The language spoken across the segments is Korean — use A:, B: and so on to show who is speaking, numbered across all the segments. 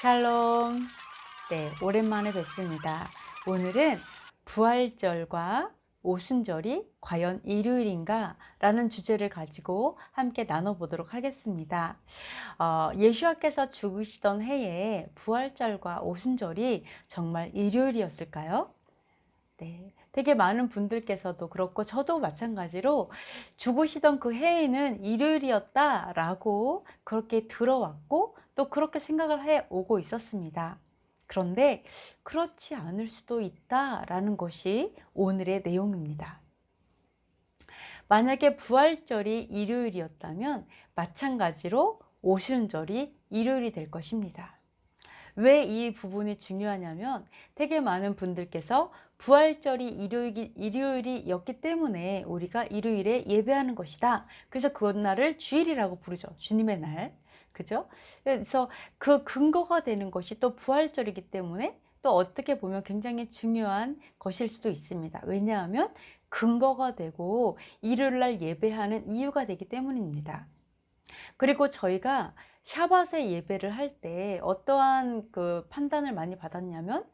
A: 샬롬. 네, 오랜만에 뵙습니다. 오늘은 부활절과 오순절이 과연 일요일인가? 라는 주제를 가지고 함께 나눠보도록 하겠습니다. 어, 예수와께서 죽으시던 해에 부활절과 오순절이 정말 일요일이었을까요? 네. 되게 많은 분들께서도 그렇고 저도 마찬가지로 죽으시던 그 해에는 일요일이었다라고 그렇게 들어왔고 또 그렇게 생각을 해 오고 있었습니다. 그런데 그렇지 않을 수도 있다라는 것이 오늘의 내용입니다. 만약에 부활절이 일요일이었다면 마찬가지로 오순절이 일요일이 될 것입니다. 왜 이 부분이 중요하냐면 되게 많은 분들께서 부활절이 일요일, 일요일이었기 때문에 우리가 일요일에 예배하는 것이다. 그래서 그날을 주일이라고 부르죠. 주님의 날. 그죠? 그래서 그 근거가 되는 것이 또 부활절이기 때문에 또 어떻게 보면 굉장히 중요한 것일 수도 있습니다. 왜냐하면 근거가 되고 일요일 날 예배하는 이유가 되기 때문입니다. 그리고 저희가 샤바세 예배를 할 때 어떠한 그 판단을 많이 받았냐면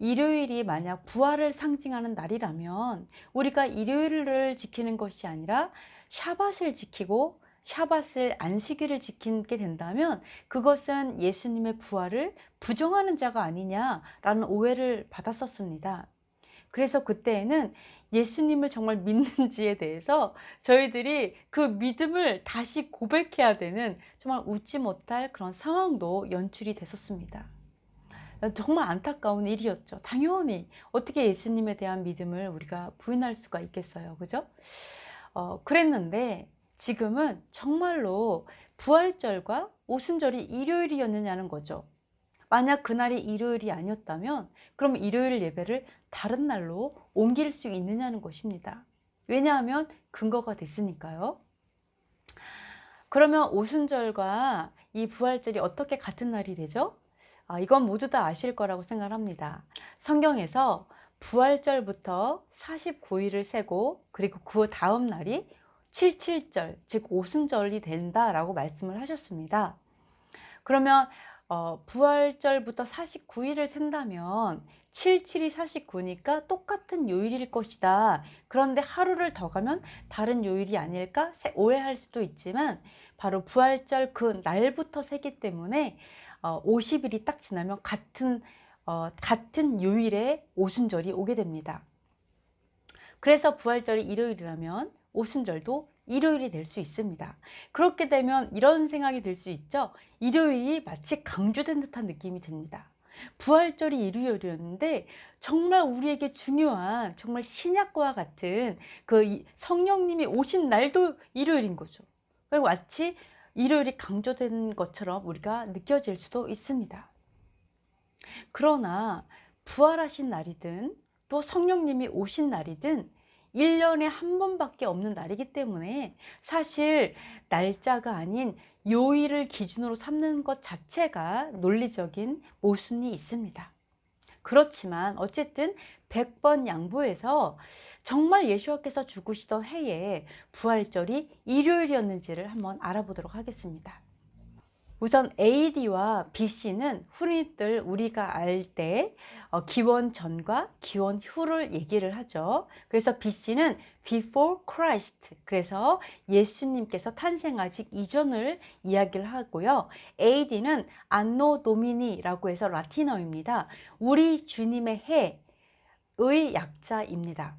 A: 일요일이 만약 부활을 상징하는 날이라면 우리가 일요일을 지키는 것이 아니라 샤바스를 지키고 샤바스 안식일을 지키게 된다면 그것은 예수님의 부활을 부정하는 자가 아니냐라는 오해를 받았었습니다. 그래서 그때에는 예수님을 정말 믿는지에 대해서 저희들이 그 믿음을 다시 고백해야 되는 정말 웃지 못할 그런 상황도 연출이 됐었습니다. 정말 안타까운 일이었죠. 당연히 어떻게 예수님에 대한 믿음을 우리가 부인할 수가 있겠어요. 그죠? 어, 그랬는데 지금은 정말로 부활절과 오순절이 일요일이었느냐는 거죠. 만약 그날이 일요일이 아니었다면 그럼 일요일 예배를 다른 날로 옮길 수 있느냐는 것입니다. 왜냐하면 근거가 됐으니까요. 그러면 오순절과 이 부활절이 어떻게 같은 날이 되죠? 아, 이건 모두 다 아실 거라고 생각합니다. 성경에서 부활절부터 49일을 세고 그리고 그 다음 날이 77절, 즉 오순절이 된다라고 말씀을 하셨습니다. 그러면 어, 부활절부터 49일을 센다면 77이 49니까 똑같은 요일일 것이다. 그런데 하루를 더 가면 다른 요일이 아닐까 오해할 수도 있지만 바로 부활절 그 날부터 세기 때문에 어, 50일이 딱 지나면 같은 어, 같은 요일에 오순절이 오게 됩니다. 그래서 부활절이 일요일이라면 오순절도 일요일이 될 수 있습니다. 그렇게 되면 이런 생각이 들 수 있죠. 일요일이 마치 강조된 듯한 느낌이 듭니다. 부활절이 일요일이었는데 정말 우리에게 중요한 정말 신약과 같은 그 성령님이 오신 날도 일요일인 거죠. 그리고 마치 일요일이 강조된 것처럼 우리가 느껴질 수도 있습니다. 그러나 부활하신 날이든 또 성령님이 오신 날이든 1년에 한 번밖에 없는 날이기 때문에 사실 날짜가 아닌 요일을 기준으로 삼는 것 자체가 논리적인 모순이 있습니다. 그렇지만 어쨌든 100번 양보해서 정말 예수와께서 죽으시던 해에 부활절이 일요일이었는지를 한번 알아보도록 하겠습니다. 우선 AD와 BC는 흔히들 우리가 알때 어, 기원 전과 기원 후를 얘기를 하죠. 그래서 BC는 before Christ. 그래서 예수님께서 탄생하기 이전을 이야기를 하고요. AD는 anno domini라고 해서 라틴어입니다. 우리 주님의 해의 약자입니다.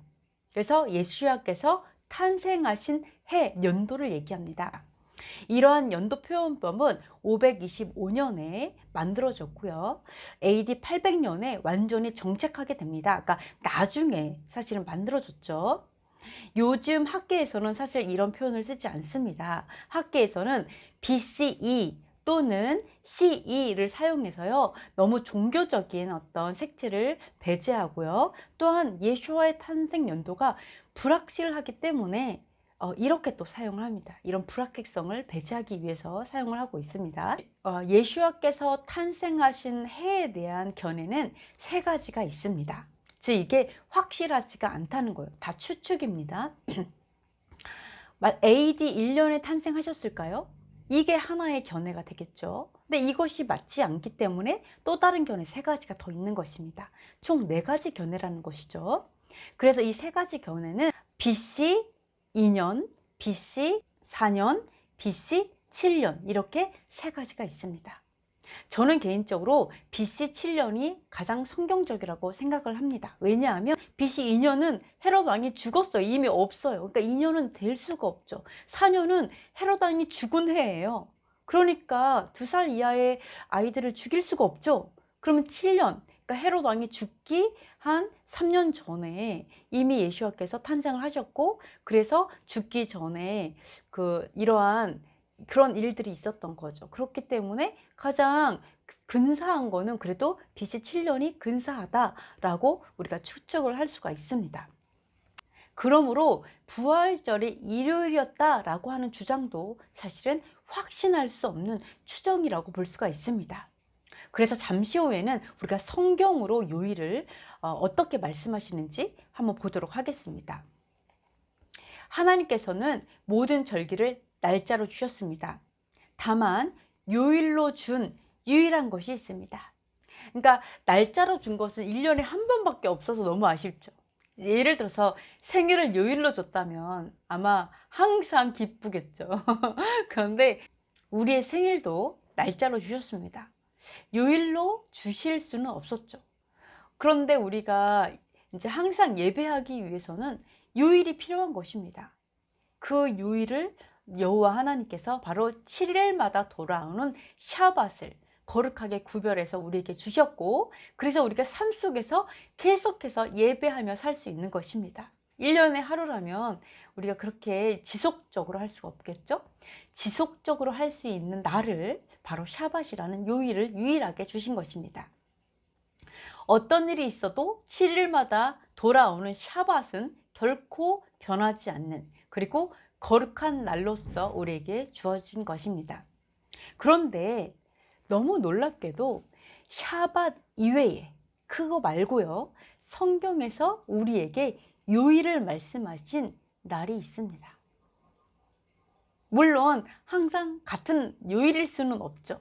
A: 그래서 예수야께서 탄생하신 해 연도를 얘기합니다. 이러한 연도 표현법은 525년에 만들어졌고요. AD 800년에 완전히 정책하게 됩니다. 그러니까 나중에 사실은 만들어졌죠. 요즘 학계에서는 사실 이런 표현을 쓰지 않습니다. 학계에서는 BCE 또는 CE를 사용해서요. 너무 종교적인 어떤 색채를 배제하고요. 또한 예수와의 탄생 연도가 불확실하기 때문에 어, 이렇게 또 사용을 합니다. 이런 불합격성을 배제하기 위해서 사용을 하고 있습니다. 어, 예수와께서 탄생하신 해에 대한 견해는 세 가지가 있습니다. 즉 이게 확실하지가 않다는 거예요. 다 추측입니다. AD 1년에 탄생하셨을까요? 이게 하나의 견해가 되겠죠. 근데 이것이 맞지 않기 때문에 또 다른 견해 세 가지가 더 있는 것입니다. 총 네 가지 견해라는 것이죠. 그래서 이 세 가지 견해는 BC 2년, BC 4년, BC 7년 이렇게 세 가지가 있습니다. 저는 개인적으로 BC 7년이 가장 성경적이라고 생각을 합니다. 왜냐하면 BC 2년은 헤롯 왕이 죽었어요. 이미 없어요. 그러니까 2년은 될 수가 없죠. 4년은 헤롯 왕이 죽은 해예요. 그러니까 두 살 이하의 아이들을 죽일 수가 없죠. 그러면 7년, 그러니까 헤롯 왕이 죽기 한 3년 전에 이미 예수와께서 탄생을 하셨고, 그래서 죽기 전에 그 이러한 그런 일들이 있었던 거죠. 그렇기 때문에 가장 근사한 거는 그래도 BC 7년이 근사하다라고 우리가 추측을 할 수가 있습니다. 그러므로 부활절이 일요일이었다라고 하는 주장도 사실은 확신할 수 없는 추정이라고 볼 수가 있습니다. 그래서 잠시 후에는 우리가 성경으로 요일을 어, 어떻게 말씀하시는지 한번 보도록 하겠습니다. 하나님께서는 모든 절기를 날짜로 주셨습니다. 다만 요일로 준 유일한 것이 있습니다. 그러니까 날짜로 준 것은 1년에 한 번밖에 없어서 너무 아쉽죠. 예를 들어서 생일을 요일로 줬다면 아마 항상 기쁘겠죠. 그런데 우리의 생일도 날짜로 주셨습니다. 요일로 주실 수는 없었죠. 그런데 우리가 이제 항상 예배하기 위해서는 요일이 필요한 것입니다. 그 요일을 여호와 하나님께서 바로 7일마다 돌아오는 샤밧을 거룩하게 구별해서 우리에게 주셨고 그래서 우리가 삶 속에서 계속해서 예배하며 살 수 있는 것입니다. 1년에 하루라면 우리가 그렇게 지속적으로 할 수가 없겠죠? 지속적으로 할 수 있는 날을 바로 샤밧이라는 요일을 유일하게 주신 것입니다. 어떤 일이 있어도 7일마다 돌아오는 샤밧은 결코 변하지 않는 그리고 거룩한 날로서 우리에게 주어진 것입니다. 그런데 너무 놀랍게도 샤밧 이외에 그거 말고요. 성경에서 우리에게 요일을 말씀하신 날이 있습니다. 물론 항상 같은 요일일 수는 없죠.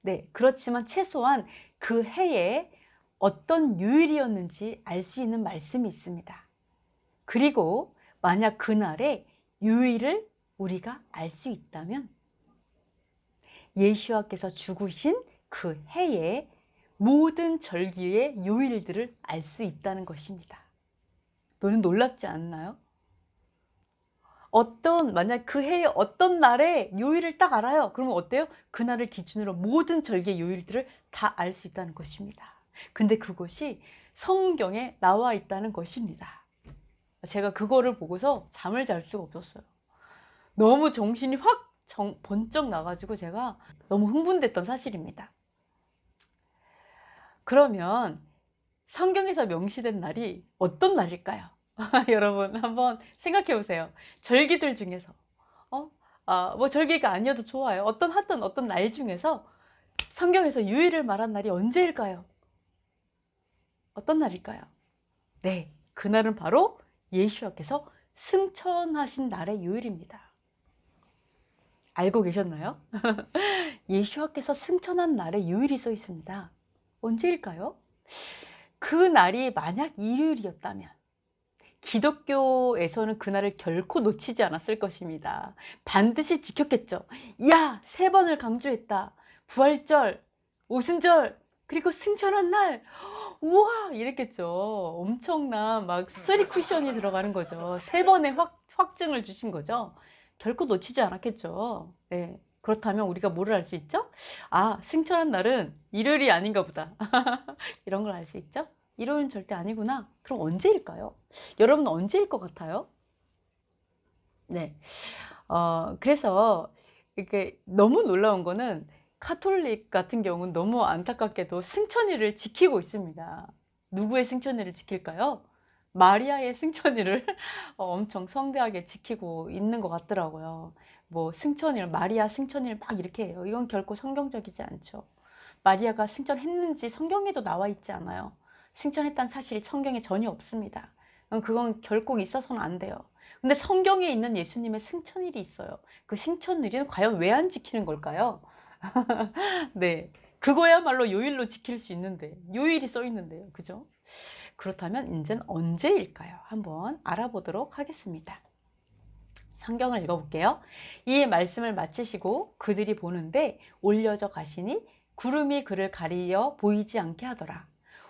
A: 네, 그렇지만 최소한 그 해에 어떤 요일이었는지 알 수 있는 말씀이 있습니다. 그리고 만약 그날에 요일을 우리가 알 수 있다면 예수와께서 죽으신 그 해에 모든 절기의 요일들을 알 수 있다는 것입니다. 너는 놀랍지 않나요? 어떤 만약 그 해의 어떤 날에 요일을 딱 알아요. 그러면 어때요? 그날을 기준으로 모든 절기의 요일들을 다 알 수 있다는 것입니다. 근데 그것이 성경에 나와 있다는 것입니다. 제가 그거를 보고서 잠을 잘 수가 없었어요. 너무 정신이 확 정, 번쩍 나가지고 제가 너무 흥분됐던 사실입니다. 그러면 성경에서 명시된 날이 어떤 날일까요? 여러분 한번 생각해 보세요. 절기들 중에서 어? 아, 뭐 절기가 아니어도 좋아요. 어떤 하던 어떤 날 중에서 성경에서 유일을 말한 날이 언제일까요? 어떤 날일까요? 네, 그날은 바로 예수와께서 승천하신 날의 요일입니다. 알고 계셨나요? 예수와께서 승천한 날의 요일이 써 있습니다. 언제일까요? 그 날이 만약 일요일이었다면 기독교에서는 그날을 결코 놓치지 않았을 것입니다. 반드시 지켰겠죠. 야, 세 번을 강조했다. 부활절, 오순절, 그리고 승천한 날. 우와! 이랬겠죠. 엄청난 막 쓰리 쿠션이 들어가는 거죠. 세 번의 확, 확증을 주신 거죠. 결코 놓치지 않았겠죠. 네. 그렇다면 우리가 뭐를 알 수 있죠? 아, 승천한 날은 일요일이 아닌가 보다. 이런 걸 알 수 있죠? 일요일은 절대 아니구나. 그럼 언제일까요? 여러분 언제일 것 같아요? 네. 어, 그래서 이렇게 너무 놀라운 거는 카톨릭 같은 경우는 너무 안타깝게도 승천일을 지키고 있습니다. 누구의 승천일을 지킬까요? 마리아의 승천일을 엄청 성대하게 지키고 있는 것 같더라고요. 뭐 승천일, 마리아 승천일 막 이렇게 해요. 이건 결코 성경적이지 않죠. 마리아가 승천했는지 성경에도 나와 있지 않아요. 승천했다는 사실이 성경에 전혀 없습니다. 그건 결코 있어서는 안 돼요. 근데 성경에 있는 예수님의 승천일이 있어요. 그 승천일은 과연 왜 안 지키는 걸까요? 네. 그거야말로 요일로 지킬 수 있는데, 요일이 써 있는데요. 그죠? 그렇다면 이제는 언제일까요? 한번 알아보도록 하겠습니다. 성경을 읽어볼게요. 이 말씀을 마치시고 그들이 보는데 올려져 가시니 구름이 그를 가리려 보이지 않게 하더라.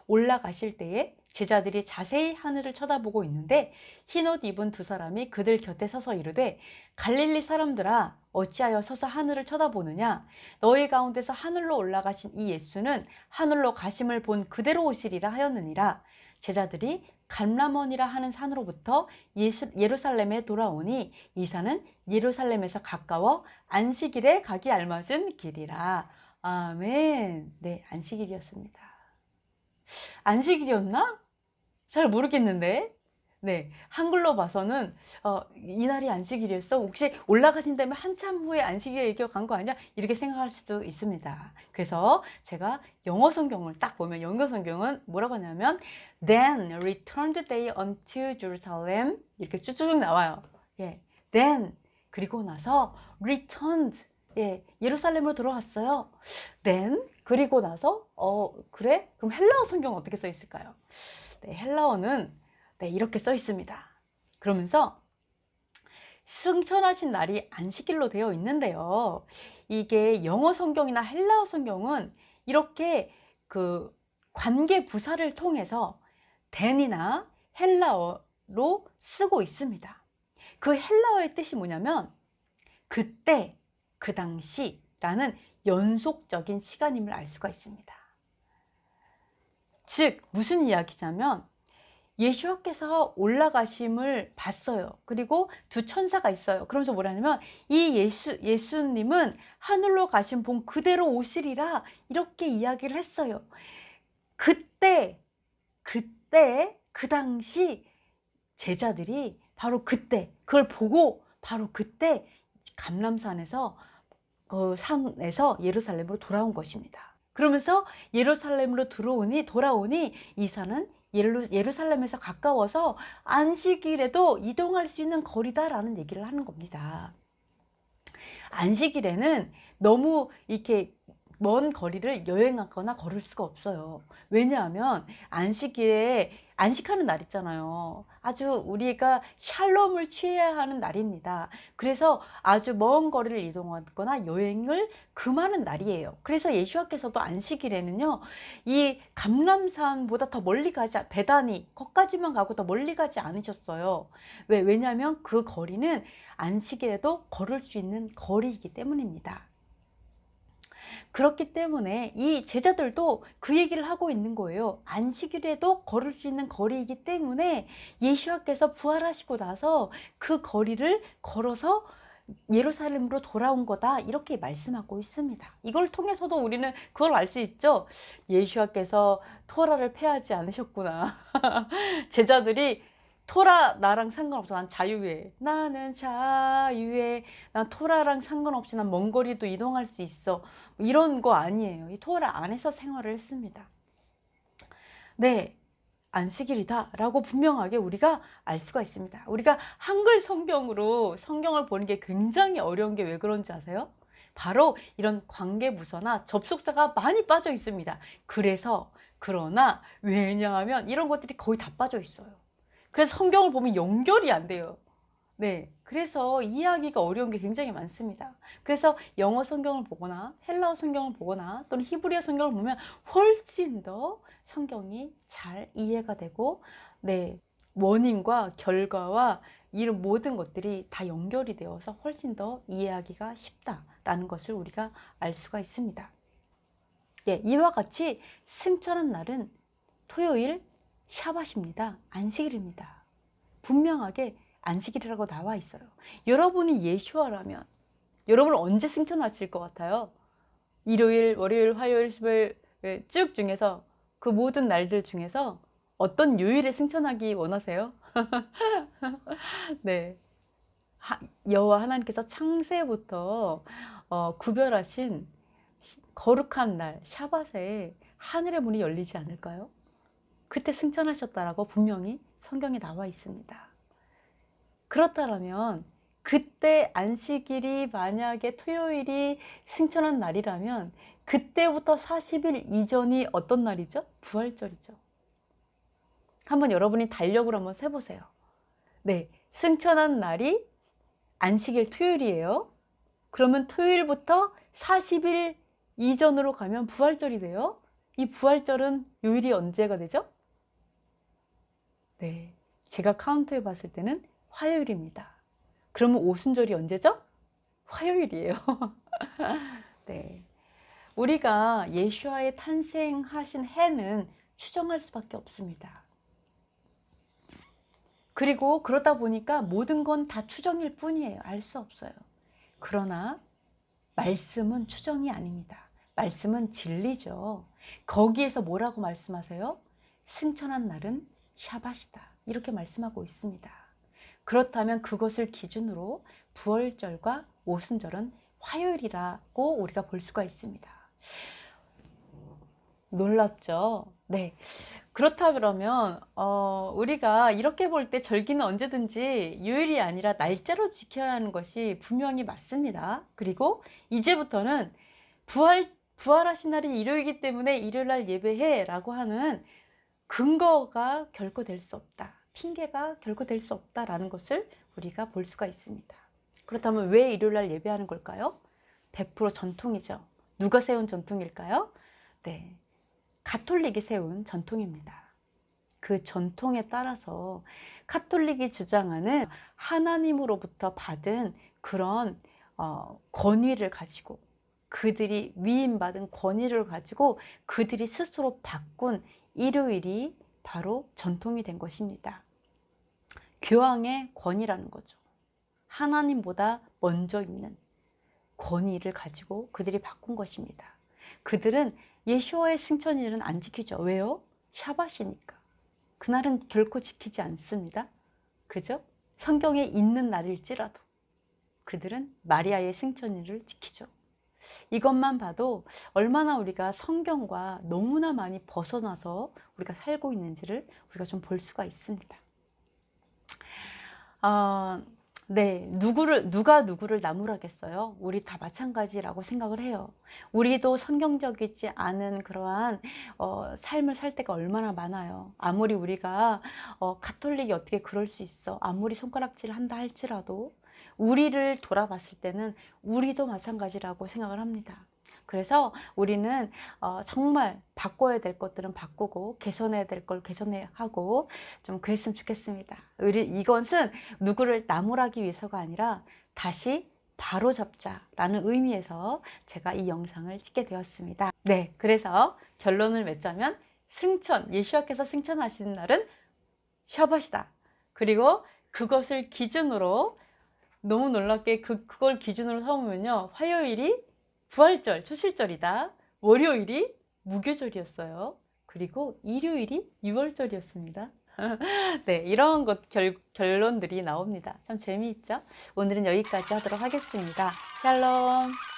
A: 올라가실 때에 제자들이 자세히 하늘을 쳐다보고 있는데 흰옷 입은 두 사람이 그들 곁에 서서 이르되 갈릴리 사람들아 어찌하여 서서 하늘을 쳐다보느냐? 너희 가운데서 하늘로 올라가신 이 예수는 하늘로 가심을 본 그대로 오시리라 하였느니라. 제자들이 감람원이라 하는 산으로부터 예수, 예루살렘에 돌아오니 이 산은 예루살렘에서 가까워 안식일에 가기 알맞은 길이라. 아멘. 네 안식일이었습니다. 안식일이었나? 잘 모르겠는데. 네, 한글로 봐서는 어, 이날이 안식일이었어. 혹시 올라가신 다음에 한참 후에 안식일에 이겨간 거 아니야? 이렇게 생각할 수도 있습니다. 그래서 제가 영어 성경을 딱 보면 영어 성경은 뭐라고 하냐면 Then returned they unto Jerusalem 이렇게 쭉쭉 나와요. 예, then 그리고 나서 returned 예, 예루살렘으로 돌아왔어요. then 그리고 나서 어 그래? 그럼 헬라어 성경 어떻게 써 있을까요? 네, 헬라어는 네, 이렇게 써 있습니다. 그러면서 승천하신 날이 안식일로 되어 있는데요. 이게 영어 성경이나 헬라어 성경은 이렇게 그 관계 부사를 통해서 댄이나 헬라어로 쓰고 있습니다. 그 헬라어의 뜻이 뭐냐면 그때, 그 당시라는 연속적인 시간임을 알 수가 있습니다. 즉 무슨 이야기냐면 예수와께서 올라가심을 봤어요. 그리고 두 천사가 있어요. 그러면서 뭐라냐면 이 예수 예수님은 하늘로 가신 본 그대로 오시리라 이렇게 이야기를 했어요. 그때 그때 그 당시 제자들이 바로 그때 그걸 보고 바로 그때 감람산에서 그 산에서 예루살렘으로 돌아온 것입니다. 그러면서 예루살렘으로 들어오니 돌아오니 이 산은 예루, 예루살렘에서 가까워서 안식일에도 이동할 수 있는 거리다라는 얘기를 하는 겁니다. 안식일에는 너무 이렇게 먼 거리를 여행하거나 걸을 수가 없어요. 왜냐하면 안식일에 안식하는 날 있잖아요. 아주 우리가 샬롬을 취해야 하는 날입니다. 그래서 아주 먼 거리를 이동하거나 여행을 금하는 날이에요. 그래서 예수와께서도 안식일에는요, 이 감람산보다 더 멀리 가지, 배단이, 거까지만 가고 더 멀리 가지 않으셨어요. 왜? 왜냐하면 그 거리는 안식일에도 걸을 수 있는 거리이기 때문입니다. 그렇기 때문에 이 제자들도 그 얘기를 하고 있는 거예요. 안식일에도 걸을 수 있는 거리이기 때문에 예수와께서 부활하시고 나서 그 거리를 걸어서 예루살렘으로 돌아온 거다 이렇게 말씀하고 있습니다. 이걸 통해서도 우리는 그걸 알 수 있죠. 예수와께서 토라를 폐하지 않으셨구나. 제자들이 토라 나랑 상관없어. 난 자유해. 나는 자유해. 난 토라랑 상관없이 난 먼 거리도 이동할 수 있어. 이런 거 아니에요. 이 토라 안에서 생활을 했습니다. 네. 안식일이다 라고 분명하게 우리가 알 수가 있습니다. 우리가 한글 성경으로 성경을 보는 게 굉장히 어려운 게 왜 그런지 아세요? 바로 이런 관계부서나 접속사가 많이 빠져 있습니다. 그래서 그러나 왜냐하면 이런 것들이 거의 다 빠져 있어요. 그래서 성경을 보면 연결이 안 돼요. 네. 그래서 이해하기가 어려운 게 굉장히 많습니다. 그래서 영어 성경을 보거나 헬라어 성경을 보거나 또는 히브리어 성경을 보면 훨씬 더 성경이 잘 이해가 되고 네. 원인과 결과와 이런 모든 것들이 다 연결이 되어서 훨씬 더 이해하기가 쉽다라는 것을 우리가 알 수가 있습니다. 예, 이와 같이 승천한 날은 토요일 샤바십니다. 안식일입니다. 분명하게 안식일이라고 나와 있어요. 여러분이 예슈아라면 여러분 언제 승천하실 것 같아요? 일요일, 월요일, 화요일, 수요일 예, 쭉 중에서 그 모든 날들 중에서 어떤 요일에 승천하기 원하세요? 네. 여호와 하나님께서 창세부터 어, 구별하신 거룩한 날 샤바세 하늘의 문이 열리지 않을까요? 그때 승천하셨다라고 분명히 성경에 나와 있습니다. 그렇다면 그때 안식일이 만약에 토요일이 승천한 날이라면 그때부터 40일 이전이 어떤 날이죠? 부활절이죠. 한번 여러분이 달력을 한번 세보세요. 네, 승천한 날이 안식일 토요일이에요. 그러면 토요일부터 40일 이전으로 가면 부활절이 돼요. 이 부활절은 요일이 언제가 되죠? 네, 제가 카운트해 봤을 때는 화요일입니다. 그러면 오순절이 언제죠? 화요일이에요. 네. 우리가 예수와의 탄생하신 해는 추정할 수밖에 없습니다. 그리고 그러다 보니까 모든 건 다 추정일 뿐이에요. 알 수 없어요. 그러나 말씀은 추정이 아닙니다. 말씀은 진리죠. 거기에서 뭐라고 말씀하세요? 승천한 날은 샤바시다. 이렇게 말씀하고 있습니다. 그렇다면 그것을 기준으로 부월절과 오순절은 화요일이라고 우리가 볼 수가 있습니다. 놀랍죠? 네. 그렇다 그러면 어, 우리가 이렇게 볼 때 절기는 언제든지 요일이 아니라 날짜로 지켜야 하는 것이 분명히 맞습니다. 그리고 이제부터는 부활 부활하신 날이 일요일이기 때문에 일요일 날 예배해라고 하는 근거가 결코 될 수 없다. 핑계가 결코 될 수 없다라는 것을 우리가 볼 수가 있습니다. 그렇다면 왜 일요일 날 예배하는 걸까요? 100% 전통이죠. 누가 세운 전통일까요? 네. 가톨릭이 세운 전통입니다. 그 전통에 따라서 카톨릭이 주장하는 하나님으로부터 받은 그런 어, 권위를 가지고 그들이 위임받은 권위를 가지고 그들이 스스로 바꾼 일요일이 바로 전통이 된 것입니다. 교황의 권위라는 거죠. 하나님보다 먼저 있는 권위를 가지고 그들이 바꾼 것입니다. 그들은 예수와의 승천일은 안 지키죠. 왜요? 샤바시니까. 그날은 결코 지키지 않습니다. 그죠? 성경에 있는 날일지라도 그들은 마리아의 승천일을 지키죠. 이것만 봐도 얼마나 우리가 성경과 너무나 많이 벗어나서 우리가 살고 있는지를 우리가 좀 볼 수가 있습니다. 어, 네, 누구를 누가 누구를 나무라겠어요? 우리 다 마찬가지라고 생각을 해요. 우리도 성경적이지 않은 그러한 어, 삶을 살 때가 얼마나 많아요. 아무리 우리가 어, 가톨릭이 어떻게 그럴 수 있어? 아무리 손가락질을 한다 할지라도 우리를 돌아봤을 때는 우리도 마찬가지라고 생각을 합니다. 그래서 우리는 어, 정말 바꿔야 될 것들은 바꾸고 개선해야 될 걸 개선해야 하고 좀 그랬으면 좋겠습니다. 우리 이것은 누구를 나무라기 위해서가 아니라 다시 바로 잡자라는 의미에서 제가 이 영상을 찍게 되었습니다. 네, 그래서 결론을 맺자면 승천, 예수와께서 승천하시는 날은 샤바시다. 그리고 그것을 기준으로 너무 놀랍게 그, 그걸 기준으로 삼으면요. 화요일이 부활절, 초실절이다. 월요일이 무교절이었어요. 그리고 일요일이 유월절이었습니다. 네, 이런 것 결, 결론들이 나옵니다. 참 재미있죠? 오늘은 여기까지 하도록 하겠습니다. 샬롬.